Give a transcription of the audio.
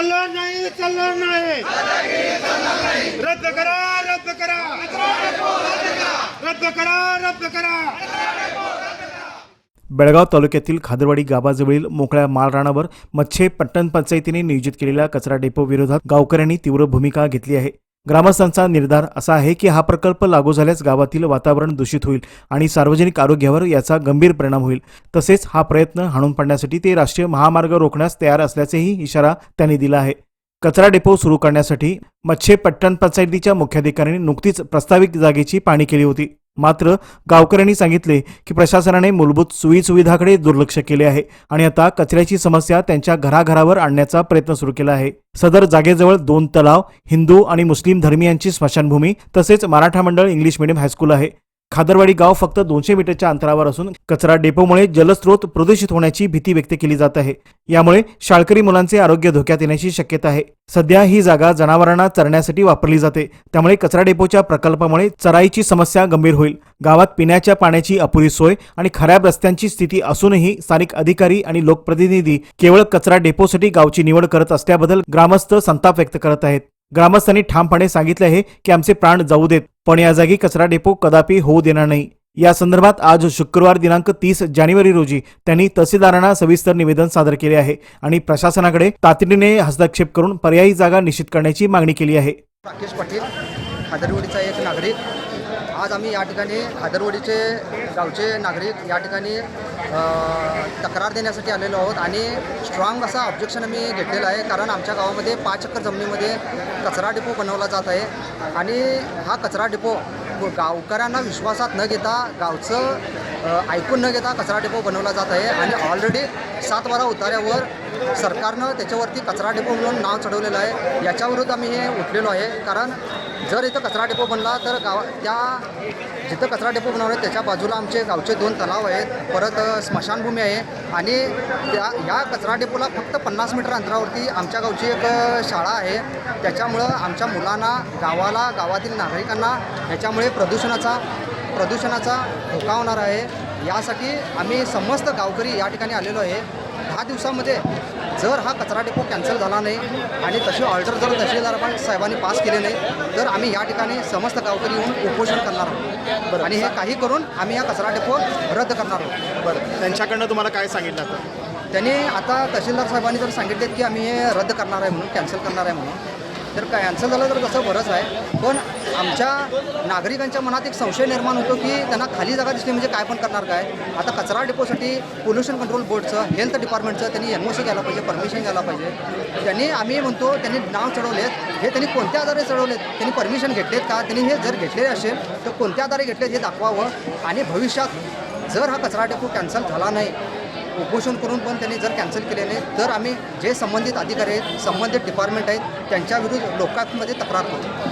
चालणार नाही चालणार नाही. रद्द करा रद्द करा. रद्द करा रद्द करा. बेळगाव तालुक्यातील खादरवाडी गावाजवळील मोकळ्या मालराणावर मच्छे पट्टण पंचायतीने नियोजित केलेल्या कचरा डेपो विरोधात गावकऱ्यांनी तीव्र भूमिका घेतली आहे. ग्रामस्थांचा निर्धार असा आहे की हा प्रकल्प लागू झाल्यास गावातील वातावरण दूषित होईल आणि सार्वजनिक आरोग्यावर याचा गंभीर परिणाम होईल. तसेच हा प्रयत्न हाणून पाडण्यासाठी ते राष्ट्रीय महामार्ग रोखण्यास तयार असल्याचेही इशारा त्यांनी दिला आहे. कचरा डेपो सुरू करण्यासाठी मच्छे पट्टण पंचायतीच्या मुख्याधिकाऱ्यांनी नुकतीच प्रस्तावित जागेची पाहणी केली होती. मात्र गावकऱ्यांनी सांगितले की प्रशासनाने मूलभूत सोयीसुविधाकडे दुर्लक्ष केले आहे आणि आता कचऱ्याची समस्या त्यांच्या घराघरावर आणण्याचा प्रयत्न सुरू केला आहे. सदर जागेजवळ दोन तलाव हिंदू आणि मुस्लिम धर्मियांची स्मशानभूमी तसेच मराठा मंडळ इंग्लिश मीडियम हायस्कूल आहे. खादरवाडी गाव फक्त दोनशे मीटरच्या अंतरावर असून कचरा डेपोमुळे जलस्रोत प्रदूषित होण्याची भीती व्यक्त केली जात आहे. यामुळे शाळकरी मुलांचे आरोग्य धोक्यात येण्याची शक्यता आहे. सध्या ही जागा जनावरांना चरण्यासाठी वापरली जाते. त्यामुळे कचरा डेपोच्या प्रकल्पामुळे चराईची समस्या गंभीर होईल. गावात पिण्याच्या पाण्याची अपुरी सोय आणि खराब रस्त्यांची स्थिती असूनही स्थानिक अधिकारी आणि लोकप्रतिनिधी केवळ कचरा डेपोसाठी गावची निवड करत असल्याबद्दल ग्रामस्थ संताप व्यक्त करत आहेत. ग्रामस्थांनी ठामपणे सांगितले आहे की आमचे प्राण जाऊ देत पण या जागी कचरा डेपो कदापि होऊ देणार नाही. या संदर्भात आज शुक्रवार दिनांक तीस जानेवारी रोजी त्यांनी तहसीलदारांना सविस्तर निवेदन सादर केले आहे आणि प्रशासनाकडे तातडीने हस्तक्षेप करून पर्यायी जागा निश्चित करण्याची मागणी केली आहे. राकेश पाटील हादरवडीचा एक नागरिक आज आम्ही या ठिकाणी हादरवडीचे गावचे नागरिक या ठिकाणी तक्रार देण्यासाठी आलेलो आहोत आणि स्ट्रॉंग असा ऑब्जेक्शन आम्ही घेतलेलं आहे. कारण आमच्या गावामध्ये पाच एकर जमिनीमध्ये कचरा डिपो बनवला जात आहे आणि हा कचरा डिपो गावकऱ्यांना विश्वासात न घेता गावचं ऐकून न घेता कचरा डिपो बनवला जात आहे आणि ऑलरेडी सात बारा उतार्यावर सरकारनं त्याच्यावरती कचरा डेपो म्हणून नाव चढवलेलं आहे. याच्याविरुद्ध आम्ही हे उठलेलो आहे. कारण जर इथं कचरा डेपो बनला तर गावा त्या जिथं कचरा डेपो बनवला आहे त्याच्या बाजूला आमचे गावचे दोन तलाव आहेत. परत स्मशानभूमी आहे. आणि त्या या कचरा डेपोला फक्त पन्नास मीटर अंतरावरती आमच्या गावची एक शाळा आहे. त्याच्यामुळं आमच्या मुलांना गावाला गावातील नागरिकांना ह्याच्यामुळे प्रदूषणाचा प्रदूषणाचा धोका होणार आहे. यासाठी आम्ही समस्त गावकरी या ठिकाणी आलेलो आहे. दहा दिवसामध्ये जर हा कचरा डेपो कॅन्सल झाला नाही आणि तशी ऑर्डर जर तहसीलदार आपण साहेबांनी पास केले नाही तर आम्ही या ठिकाणी समस्त गावकरी येऊन उपोषण करणार आहोत. आणि हे काही करून आम्ही हा कचरा डेपो रद्द करणार आहोत. बरं. त्यांच्याकडनं तुम्हाला काय सांगितलं आता? त्यांनी आता तहसीलदार साहेबांनी जर सांगितले की आम्ही हे रद्द करणार आहे म्हणून कॅन्सल करणार आहे म्हणून. तर कॅन्सल झालं तर कसं बरंच आहे. पण आमच्या नागरिकांच्या मनात एक संशय निर्माण होतो की त्यांना खाली जागा दिसली म्हणजे काय पण करणार काय? आता कचरा डेपोसाठी पोल्युशन कंट्रोल बोर्डचं हेल्थ डिपार्टमेंटचं त्यांनी एन ओ सी घ्यायला पाहिजे परमिशन घ्यायला पाहिजे. त्यांनी आम्ही म्हणतो त्यांनी नाव चढवलेत. हे त्यांनी कोणत्या आधारे चढवलेत? त्यांनी परमिशन घेतलेत का? त्यांनी हे जर घेतलेले असेल तर कोणत्या आधारे घेतलेत हे दाखवावं. आणि भविष्यात जर हा कचरा डेपो कॅन्सल झाला नाही उपोषण करून पण त्यांनी जर कॅन्सल केले नाही तर आम्ही जे संबंधित अधिकारी आहेत संबंधित डिपार्टमेंट आहेत त्यांच्या विरुद्ध लोकांमध्ये तक्रार करू.